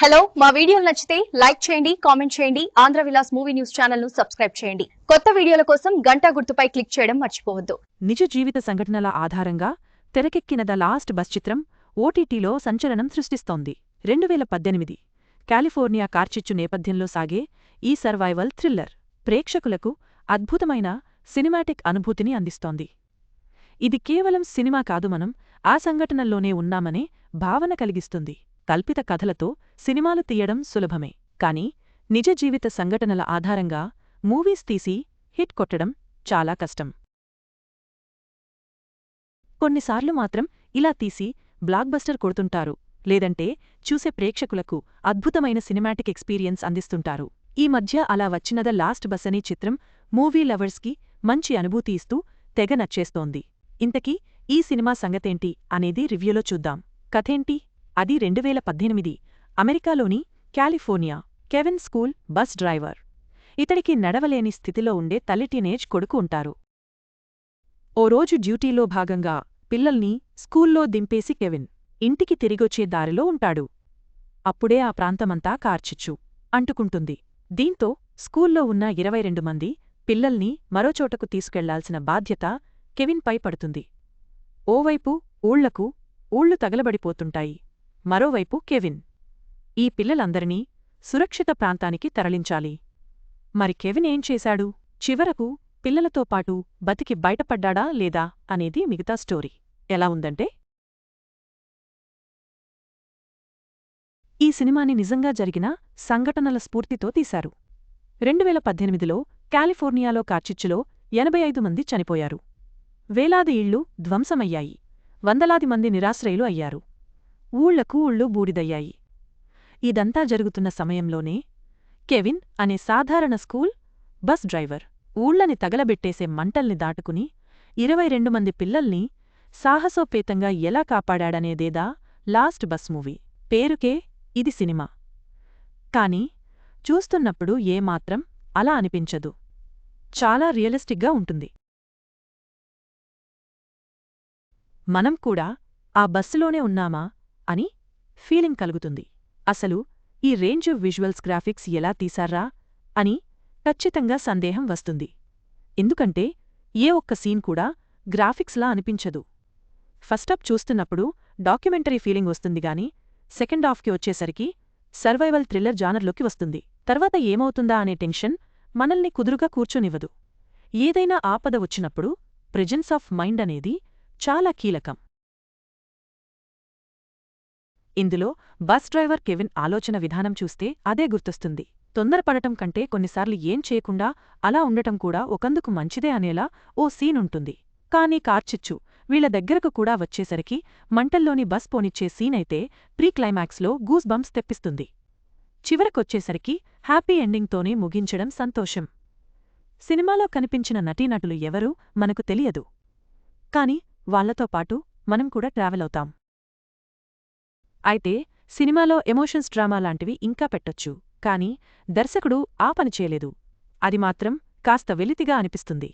Hello మా వీడియోలు నచ్చితే లైక్ చేయండి కామెంట్ చేయండి ఆంధ్ర విలాస్ మూవీ న్యూస్ ఛానల్ను సబ్స్క్రైబ్ చేయండి. కొత్త వీడియోల కోసం గంటా గుర్తుపై క్లిక్ చేయడం మర్చిపోవద్దు. నిజ జీవిత సంఘటనల ఆధారంగా తెరకెక్కిన ద లాస్ట్ బస్ చిత్రం ఓటీటీలో సంచలనం సృష్టిస్తోంది. రెండు వేల పద్దెనిమిది కాలిఫోర్నియా కార్చిచ్చు నేపథ్యంలో సాగే ఈ సర్వైవల్ థ్రిల్లర్ ప్రేక్షకులకు అద్భుతమైన సినిమాటిక్ అనుభూతిని అందిస్తోంది. ఇది కేవలం సినిమా కాదు మనం ఆ సంఘటనల్లోనే ఉన్నామనే భావన కలిగిస్తుంది. కల్పిత కథలతో సినిమాలు తీయడం సులభమే. కాని నిజ జీవిత సంఘటనల ఆధారంగా మూవీస్ తీసి హిట్ కొట్టడం చాలా కష్టం. కొన్నిసార్లు మాత్రం ఇలా తీసి బ్లాక్బస్టర్ కొడుతుంటారు లేదంటే చూసే ప్రేక్షకులకు అద్భుతమైన సినిమాటిక్ ఎక్స్పీరియన్స్ అందిస్తుంటారు. ఈ మధ్య అలా వచ్చినద లాస్ట్ బస్ అనే చిత్రం మూవీ లవర్స్కి మంచి అనుభూతి ఇస్తూ తెగ నచ్చేస్తోంది. ఇంతకీ ఈ సినిమా సంగతేంటి అనేది రివ్యూలో చూద్దాం. కథేంటి? అది రెండువేల పద్దెనిమిది అమెరికాలోని California Kevin school bus driver. ఇతడికి నడవలేని స్థితిలో ఉండే తల్లి టీనేజ్ కొడుకు ఉంటారు. ఓ రోజు డ్యూటీలో భాగంగా పిల్లల్ని స్కూల్లో దింపేసి కెవిన్ ఇంటికి తిరిగొచ్చే దారిలో ఉంటాడు. అప్పుడే ఆ ప్రాంతమంతా కార్చిచ్చు అంటుకుంటుంది. దీంతో స్కూల్లో ఉన్న ఇరవై రెండు మంది పిల్లల్ని మరోచోటకు తీసుకెళ్ళాల్సిన బాధ్యత కెవిన్పై పడుతుంది. ఓవైపు ఊళ్ళకు ఊళ్ళు తగలబడిపోతుంటాయి. మరోవైపు కెవిన్. ఈ పిల్లలందరినీ సురక్షిత ప్రాంతానికి తరలించాలి. మరి కెవిన్ ఏం చేశాడు? చివరకు పిల్లలతో పాటు బతికి బయటపడ్డాడా లేదా అనేది మిగతా స్టోరీ. ఎలా ఉందంటే? ఈ సినిమాని నిజంగా జరిగిన సంఘటనల స్ఫూర్తితో తీశారు. రెండువేల పద్దెనిమిదిలో కాలిఫోర్నియాలో కార్చిచ్చులో ఎనభై ఐదు మంది చనిపోయారు. వేలాది ఇళ్ళు ధ్వంసమయ్యాయి. వందలాది మంది నిరాశ్రయులు అయ్యారు. ఊళ్ళకు ఊళ్ళు బూడిదయ్యాయి. ఇదంతా జరుగుతున్న సమయంలోనే కెవిన్ అనే సాధారణ స్కూల్ బస్ డ్రైవర్ ఊళ్ళని తగలబెట్టేసే మంటల్ని దాటుకుని ఇరవై రెండు మంది పిల్లల్ని సాహసోపేతంగా ఎలా కాపాడాడనేదేదా లాస్ట్ బస్ మూవీ. పేరుకే ఇది సినిమా. కాని చూస్తున్నప్పుడు ఏమాత్రం అలా అనిపించదు. చాలా రియలిస్టిక్గా ఉంటుంది. మనం కూడా ఆ బస్సులోనే ఉన్నామా? అని ఫీలింగ్ కలుగుతుంది. అసలు ఈ రేంజ్ ఆఫ్ విజువల్స్ గ్రాఫిక్స్ ఎలా తీశారా అని ఖచ్చితంగా సందేహం వస్తుంది. ఎందుకంటే ఏ ఒక్క సీన్ కూడా గ్రాఫిక్స్లా అనిపించదు. ఫస్టప్ చూస్తున్నప్పుడు డాక్యుమెంటరీ ఫీలింగ్ వస్తుంది గాని సెకండ్ హాఫ్కి వచ్చేసరికి సర్వైవల్ థ్రిల్లర్ జానర్లోకి వస్తుంది. తర్వాత ఏమవుతుందా అనే టెన్షన్ మనల్ని కుదురుగా కూర్చొనివ్వదు. ఏదైనా ఆపద వచ్చినప్పుడు ప్రెజెన్స్ ఆఫ్ మైండ్ అనేది చాలా కీలకం. ఇందులో బస్ డ్రైవర్ కెవిన్ ఆలోచన విధానం చూస్తే అదే గుర్తొస్తుంది. తొందరపడటం కంటే కొన్నిసార్లు ఏం చేయకుండా అలా ఉండటం కూడా ఒకందుకు మంచిదే అనేలా ఓ సీనుంటుంది కానీ కార్చిచ్చు వీళ్ళ దగ్గరకు కూడా వచ్చేసరికి మంటల్లోని బస్ పోనిచ్చే సీనైతే ప్రీ క్లైమాక్స్లో గూస్ బంప్స్ తెప్పిస్తుంది. చివరకొచ్చేసరికి హ్యాపీ ఎండింగ్తోనే ముగించడం సంతోషం. సినిమాలో కనిపించిన నటీనటులు ఎవరూ మనకు తెలియదు. కాని వాళ్ళతో పాటు మనం కూడా ట్రావెల్ అవుతాం. అయితే సినిమాలో ఎమోషన్స్ డ్రామా లాంటివి ఇంకా పెట్టొచ్చు కాని దర్శకుడు ఆ పని చేయలేదు. అది మాత్రం కాస్త వెలితిగా అనిపిస్తుంది.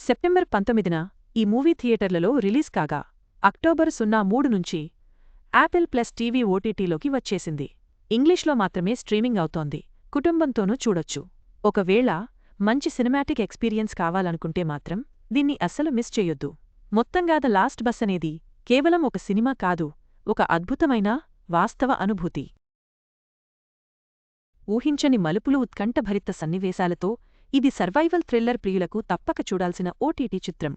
సెప్టెంబర్ పంతొమ్మిదిన ఈ మూవీ థియేటర్లలో రిలీజ్ కాగా అక్టోబర్ సున్నా మూడు నుంచి యాపిల్ ప్లస్ టీవీ ఓటీటీలోకి వచ్చేసింది. ఇంగ్లీష్లో మాత్రమే స్ట్రీమింగ్ అవుతోంది. కుటుంబంతోనూ చూడొచ్చు. ఒకవేళ మంచి సినిమాటిక్ ఎక్స్పీరియన్స్ కావాలనుకుంటే మాత్రం దీన్ని అస్సలు మిస్ చెయ్యొద్దు మొత్తంగా ద లాస్ట్ బస్ అనేది కేవలం ఒక సినిమా కాదు ఒక అద్భుతమైన వాస్తవ అనుభూతి. ఊహించని మలుపులు ఉత్కంఠభరిత సన్నివేశాలతో ఇది సర్వైవల్ థ్రిల్లర్ ప్రియులకు తప్పక చూడాల్సిన ఓటీటీ చిత్రం.